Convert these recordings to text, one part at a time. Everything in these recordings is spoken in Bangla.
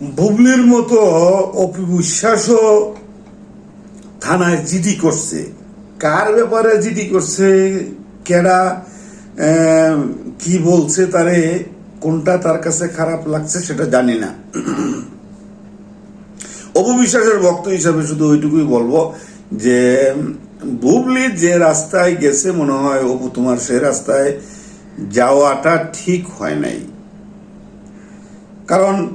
বুবলির মতো অপি বিশ্বাসও থানায় জিডি করছে। কার ব্যাপারে জিডি করছে, কেডা কি বলছে তারে, কোনটা তার কাছে খারাপ লাগছে সেটা জানি না। অপবিশ্বাসের ভক্ত হিসাবে শুধু ওইটুকুই বলব যে, বুবলি যে রাস্তায় গেছে মনে হয় অপু তোমার সে রাস্তায় যাওয়াটা ঠিক হয় নাই। কারণ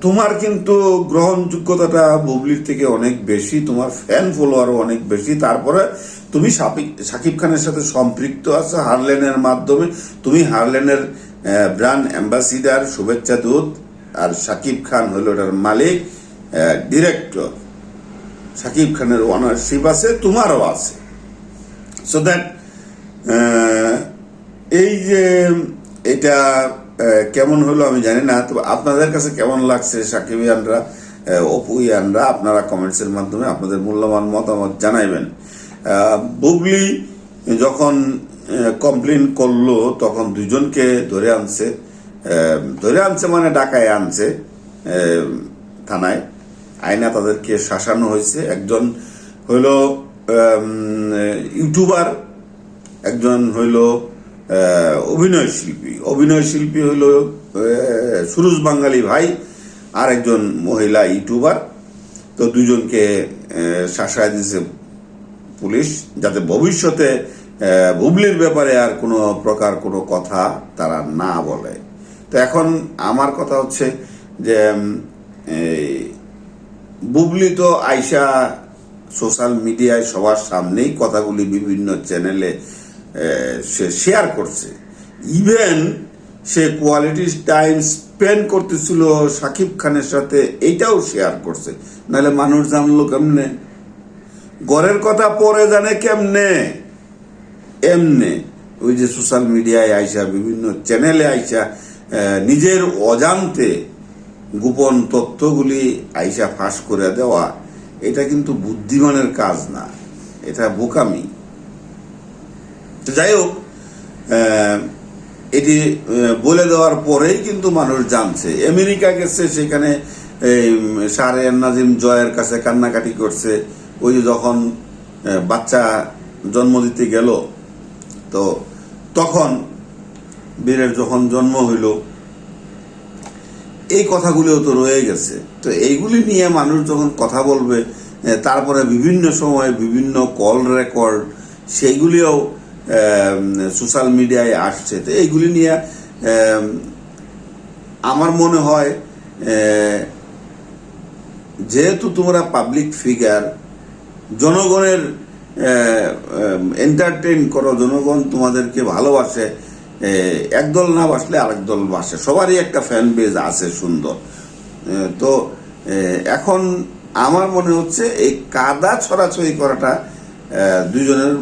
তোমার কিন্তু গ্রহণযোগ্যতাটা বুবলির থেকে অনেক বেশি, তোমার ফ্যান ফলোয়ারও অনেক বেশি। তারপরে তুমি সাকিব- খানের সাথে সম্পৃক্ত আছো হারলেনের মাধ্যমে। তুমি হারলেনের ব্র্যান্ড অ্যাম্বাসিডার শুভেচ্ছা দূত, আর সাকিব খান হলো এটার মালিক ডিরেক্টর সাকিব খানের ওনারশিপ আছে, তোমারও আছে। সো দ্যাট এই যে, এটা কেমন হলো আমি জানি না, তবে আপনাদের কাছে কেমন লাগছে সাকিবিয়ানরা অপুইয়ানরা আপনারা কমেন্টসের মাধ্যমে আপনাদের মূল্যবান মতামত জানাইবেন। বুবলি যখন কমপ্লেন করল, তখন দুজনকে ধরে আনছে ধরে আনছে মানে ডাকায় আনছে থানায়। আয়না তাদেরকে শাসানো হয়েছে। একজন হইল ইউটিউবার, একজন হইল অভিনয় শিল্পী। অভিনয় শিল্পী আহ, সুরজ বাঙালি ভাই আর একজন মহিলা ইউটিউবার। তো দুজনকে শাসায় দিয়েছে পুলিশ যাতে ভবিষ্যতে আহ, বুবলির ব্যাপারে আর কোনো প্রকার কোনো কথা তারা না বলে। তো এখন আমার কথা হচ্ছে যে বুবলি তো আইসা সোশ্যাল মিডিয়ায় সবার সামনেই কথাগুলি বিভিন্ন চ্যানেলে সে শেয়ার করছে। ইভেন সে কোয়ালিটি টাইম স্পেন্ড করতেছিল সাকিব খানের সাথে, এইটাও শেয়ার করছে। নাহলে মানুষ জানলো কেমনে? ঘরের কথা পরে জানে কেমনে? এমনে। ওই যে সোশ্যাল মিডিয়ায় আইসা, বিভিন্ন চ্যানেলে আইসা নিজের অজান্তে গোপন তথ্যগুলি আইসা ফাঁস করে দেওয়া, এটা কিন্তু বুদ্ধিমানের কাজ না। এটা বোকামি। তো যাই হোক এটি বলে দেওয়ার পরেই কিন্তু মানুষ জানছে। আমেরিকা গেছে, সেখানে সারে নাজিম জয়ের কাছে কান্নাকাটি করছে। ওই যখন বাচ্চা জন্ম দিতে গেল, তো তখন বীরের যখন জন্ম হইল, এই কথাগুলিও তো রয়ে গেছে। তো এইগুলি নিয়ে মানুষ যখন কথা বলবে তারপরে বিভিন্ন সময় বিভিন্ন কল রেকর্ড, সেইগুলিও সোশ্যাল মিডিয়ায় আসছে। তো এইগুলি নিয়ে আমার মনে হয় যেহেতু তোমরা পাবলিক ফিগার জনগণের এন্টারটেইন করো জনগণ তোমাদেরকে ভালোবাসে একদল না বাসলে আরেক দল বাসে। সবারই একটা ফ্যান বেজ আছে সুন্দর। তো এখন আমার মনে হচ্ছে এই কাদা ছড়াছড়ি করাটা এ, দুইজনের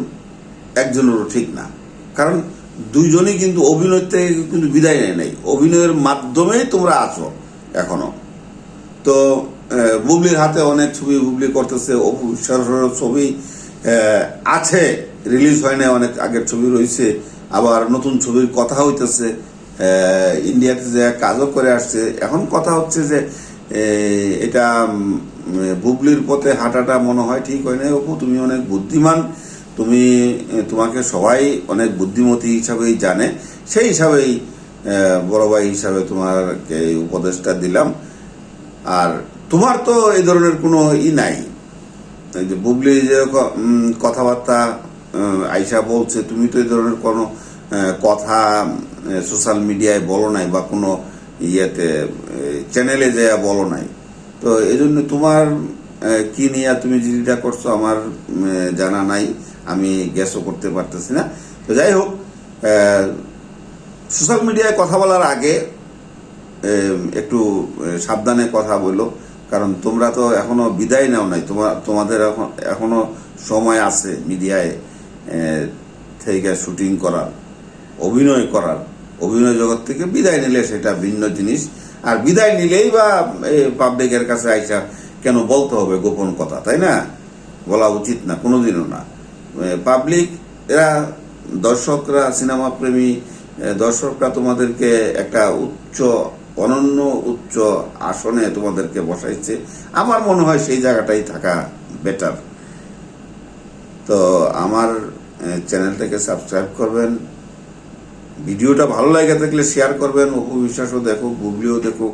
একজনেরও ঠিক না। কারণ দুইজনই কিন্তু অভিনয় থেকে কিন্তু বিদায় নেয় নাই। অভিনয়ের মাধ্যমেই তোমরা আছো এখনও। তো বুবলির হাতে অনেক ছবি বুবলি করতেছে ছবি আছে, রিলিজ হয় না অনেক আগের ছবি রয়েছে। আবার নতুন ছবির কথা হইতেছে ইন্ডিয়াতে যে কাজও করে আসছে। এখন কথা হচ্ছে যে এটা বুবলির পথে হাঁটাটা মনে হয় ঠিক হয় না অপু তুমি অনেক বুদ্ধিমান। তুমি তোমাকে সবাই অনেক বুদ্ধিমতী হিসাবেই জানে। সেই হিসাবেই বড় ভাই হিসাবে তোমাকে এই উপদেশটা দিলাম। আর তোমার তো এই ধরনের কোনো ই নাই। যে বুবলি যে কথাবার্তা আইসা বলছে, তুমি তো এই ধরনের কোনো কথা সোশ্যাল মিডিয়ায় বলো নাই বা কোনো ইয়েতে চ্যানেলে যে বলো নাই। তো এই জন্য তোমার কি নিয়ে তুমি জিডিটা করছ আমার জানা নাই, আমি গ্যাসও করতে পারতেছি না। তো যাই হোক সোশ্যাল মিডিয়ায় কথা বলার আগে একটু সাবধানে কথা বলো, কারণ তোমরা তো এখনও বিদায় নাও নাই তোমার তোমাদের এখন, এখনও সময় আছে মিডিয়ায় থেকে শুটিং করার, অভিনয় করার, অভিনয় জগৎ থেকে বিদায় নিলে সেটা ভিন্ন জিনিস, আর বিদায় নিলেই বা পাবলিকের কাছে আইসা কেন বলতে হবে গোপন কথা, তাই না? বলা উচিত না, কোনোদিনও না। পাবলিক এরা দর্শকরা সিনেমা প্রেমী দর্শকরা তোমাদেরকে একটা উচ্চ, অনন্য উচ্চ আসনে তোমাদেরকে বসাইছে। আমার মনে হয় সেই জায়গাটাই থাকা বেটার তো আমার চ্যানেলটাকে সাবস্ক্রাইব করবেন। ভিডিওটা ভালো লাগে থাকলে শেয়ার করবেন। অপু বিশ্বাসও দেখুক গুগলিও দেখুক।